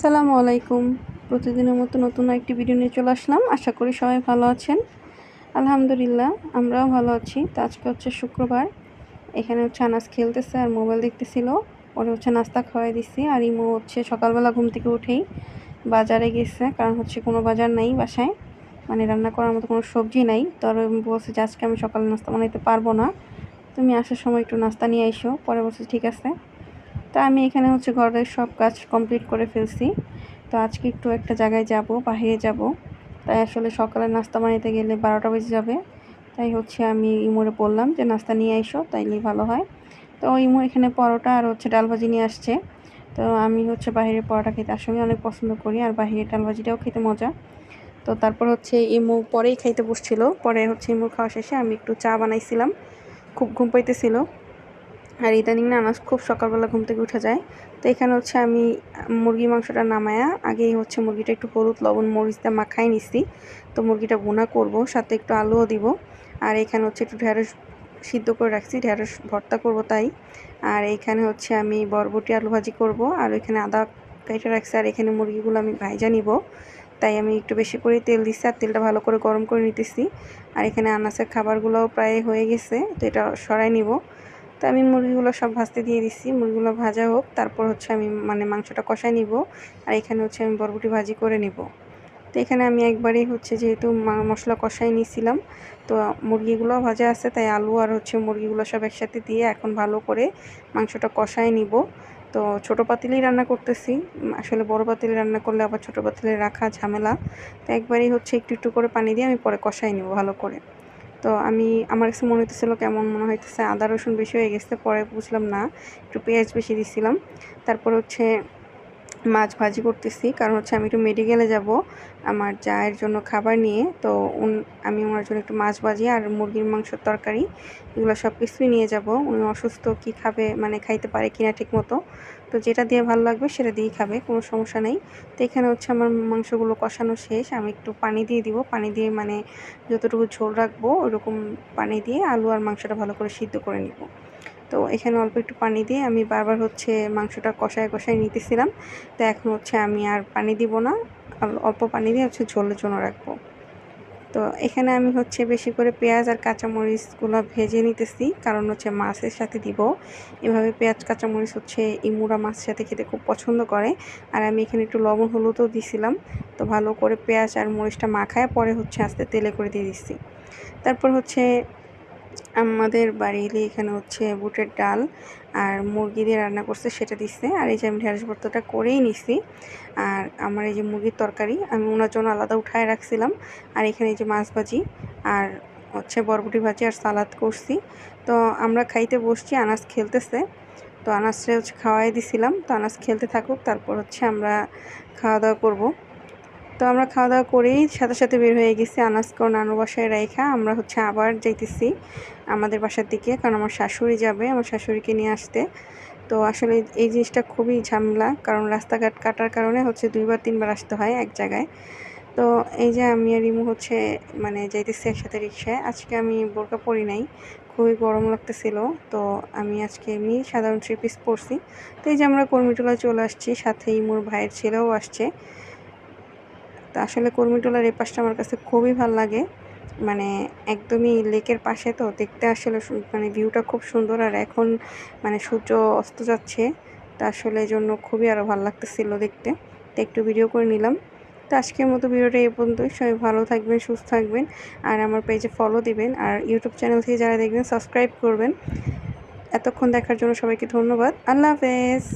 আসসালামু আলাইকুম। প্রতিদিনের মতো নতুন একটি ভিডিও নিয়ে চলে আসলাম। আশা করি সবাই ভালো আছেন। আলহামদুলিল্লাহ, আমরাও ভালো আছি। তো আজকে হচ্ছে শুক্রবার। এখানে হচ্ছে আনাজ খেলতেছে আর মোবাইল দেখতেছিল। পরে হচ্ছে নাস্তা খাওয়াই দিচ্ছি আর ইমো হচ্ছে সকালবেলা ঘুম থেকে উঠেই বাজারে গেছে। কারণ হচ্ছে কোনো বাজার নাই বাসায়। মানে রান্না করার মতো কোনো সবজি নাই। তো আর বলছে যে, আজকে আমি সকালে নাস্তা বানাইতে পারব না। তুমি আসার সময় একটু নাস্তা নিয়ে আইসো। পরে বলছে, ঠিক আছে। তো আমি এখানে হচ্ছে ঘরের সব কাজ কমপ্লিট করে ফেলছি। তো আজকে একটু একটা জায়গায় যাব, বাহিরে যাব। তাই আসলে সকালে নাস্তা বানাইতে গেলে বারোটা বেজে যাবে। তাই হচ্ছে আমি ইমোরে বললাম যে, নাস্তা নিয়ে আইসো তাইলেই ভালো হয়। তো ইমো এখানে পরোটা আর হচ্ছে ডাল ভাজি নিয়ে আসছে। তো আমি হচ্ছে বাহিরের পরোটা খেতে আসলে অনেক পছন্দ করি, আর বাহিরের ডাল ভাজিটাও খেতে মজা। তো তারপর হচ্ছে ইমু পরেই খাইতে বসছিল। পরে হচ্ছে ইমুর খাওয়া শেষে আমি একটু চা বানাইছিলাম। খুব ঘুম পাইতেছিল। আর ইদানিং না আমার খুব সকালবেলা ঘুম থেকে উঠে যায়। তো এখানে হচ্ছে আমি মুরগি মাংসটা নামায়া, আগেই হচ্ছে মুরগিটা একটু হলুদ, লবণ, মরিচ দিয়ে মাখাই নিছি। তো মুরগিটা গুণা করব, সাথে একটু আলুও দিব। আর এখানে হচ্ছে একটু ঢেঁড়স সিদ্ধ করে রাখছি, ঢেঁড়স ভর্তা করব তাই। আর এখানে হচ্ছে আমি বরবটি আলু ভাজি করব, আর এখানে আদা কেটে রাখছি। আর এখানে মুরগিগুলো আমি ভাইজা নিব। তাই আমি একটু বেশি করে তেল দিচ্ছি আর তেলটা ভালো করে গরম করে নিতেছি। আর এখানে আনাসের খাবারগুলোও প্রায় হয়ে গেছে, তো এটা সরাই নিব। তো আমি মুরগিগুলো সব ভাজতে দিয়ে দিচ্ছি মুরগিগুলো ভাজা হোক, তারপর হচ্ছে আমি মানে মাংসটা কষাই নিব। আর এখানে হচ্ছে আমি বরবটি ভাজি করে নিব। তো এখানে আমি একবারেই হচ্ছে যেহেতু মশলা কষাই নিয়েছিলাম তো মুরগিগুলো ভাজা আছে, তাই আলু আর হচ্ছে মুরগিগুলো সব একসাথে দিয়ে এখন ভালো করে মাংসটা কষাই নিব। তো ছোটো পাতিলেই রান্না করতেছি। আসলে বড় পাতিলে রান্না করলে আবার ছোটো পাতিলে রাখা ঝামেলা। তো একবারেই হচ্ছে একটু একটু করে পানি দিয়ে আমি পরে কষাই নিব ভালো করে। তো আমি, আমার কাছে মনে হইতেছিলো কেমন মনে হইতেছে, আদা রসুন বেশি হয়ে গেছে, পরে বুঝলাম না, একটু পেঁয়াজ বেশি দিছিলাম। তারপর হচ্ছে মাছ ভাজি করতেছি। কারণ হচ্ছে আমি একটু মেডিকেলে যাব, আমার চায়ের জন্য খাবার নিয়ে। তো আমি ওনার জন্য একটু মাছ ভাজি আর মুরগির মাংসর তরকারি, এগুলো সব কিছুই নিয়ে যাব। উনি অসুস্থ, কি খাবে মানে খাইতে পারে কিনা ঠিক মতো। তো যেটা দিয়ে ভালো লাগবে সেটা দিয়েই খাবে, কোনো সমস্যা নেই। তো এখানে হচ্ছে আমার মাংসগুলো কষানো শেষ, আমি একটু পানি দিয়ে দিব। পানি দিয়ে মানে যতটুকু ঝোল রাখব, ওইরকম পানি দিয়ে আলু আর মাংসটা ভালো করে সিদ্ধ করে নিব। তো এখানে অল্প একটু পানি দিয়ে আমি বারবার হচ্ছে মাংসটা কষায় কষায় নিতেছিলাম। তো এখন হচ্ছে আমি আর পানি দিব না অল্প পানি দিয়ে হচ্ছে ঝোলের জন্য রাখব। তো এখানে আমি হচ্ছে বেশি করে পেঁয়াজ আর কাঁচামরিচগুলো ভেজে নিতেছি, কারণ হচ্ছে মাছের সাথে দিব। এভাবে পেঁয়াজ, কাঁচামরিচ হচ্ছে ইমুরা মাছের সাথে খেতে খুব পছন্দ করে। আর আমি এখানে একটু লবণ, হলুদও দিছিলাম। তো ভালো করে পেঁয়াজ আর মরিচটা মাখায় পরে হচ্ছে আস্তে তেলে করে দিয়ে দিচ্ছি। তারপর হচ্ছে আমাদের বাড়িতে এখানে হচ্ছে বুটের ডাল আর মুরগি দিয়ে রান্না করছে, সেটা দিচ্ছে। আর এই যে আমি ঢেঁড়স ভর্তাটা করেই নিছি। আর আমার এই যে মুরগির তরকারি, আমি ওনার জন্য আলাদা উঠায় রাখছিলাম। আর এখানে এই যে মাছ ভাজি আর হচ্ছে বরবটি ভাজি আর সালাদ করছি। তো আমরা খাইতে বসছি আনাজ খেলতেছে। তো আনাজটা হচ্ছে খাওয়াই দিছিলাম। তো আনাজ খেলতে থাকুক, তারপর হচ্ছে আমরা খাওয়া দাওয়া করব। তো আমরা খাওয়া দাওয়া করেই সাথে সাথে বের হয়ে গেছি আনাজকে নানু বাসায় রেখা আমরা হচ্ছে আবার যাইতেছি আমাদের বাসার দিকে, কারণ আমার শাশুড়ি যাবে, আমার শাশুড়িকে নিয়ে আসতে। তো আসলে এই জিনিসটা খুবই ঝামেলা, কারণ রাস্তাঘাট কাটার কারণে হচ্ছে দুইবার, তিনবার আসতে হয় এক জায়গায়। তো এই যে আমি আর রিমু হচ্ছে মানে যাইতেছি একসাথে রিক্সায় আজকে আমি বোরকা পরি নাই, খুবই গরম লাগতেছিল। তো আমি আজকে এমনি সাধারণ থ্রি পিস পরছি। তো এই যে আমরা কর্মীটোলা চলে আসছি, সাথে ইমুর ভাইয়ের ছেলেও আসছে। তো আসলে কর্মীটোলার এই পাশটা আমার কাছে খুবই ভালো লাগে। মানে একদমই লেকের পাশে তো, দেখতে আসলে মানে ভিউটা খুব সুন্দর আর এখন মানে সূর্য অস্ত যাচ্ছে, তা আসলে জন্য খুবই আরও ভালো লাগতেছিল দেখতে। তো একটু ভিডিও করে নিলাম। তো আজকের মতো ভিডিওটা এই পর্যন্তই। সবাই ভালো থাকবেন, সুস্থ থাকবেন, আর আমার পেজে ফলো দিবেন। আর ইউটিউব চ্যানেল থেকে যারা দেখবেন সাবস্ক্রাইব করবেন। এতক্ষণ দেখার জন্য সবাইকে ধন্যবাদ। আল্লাহ হাফেজ।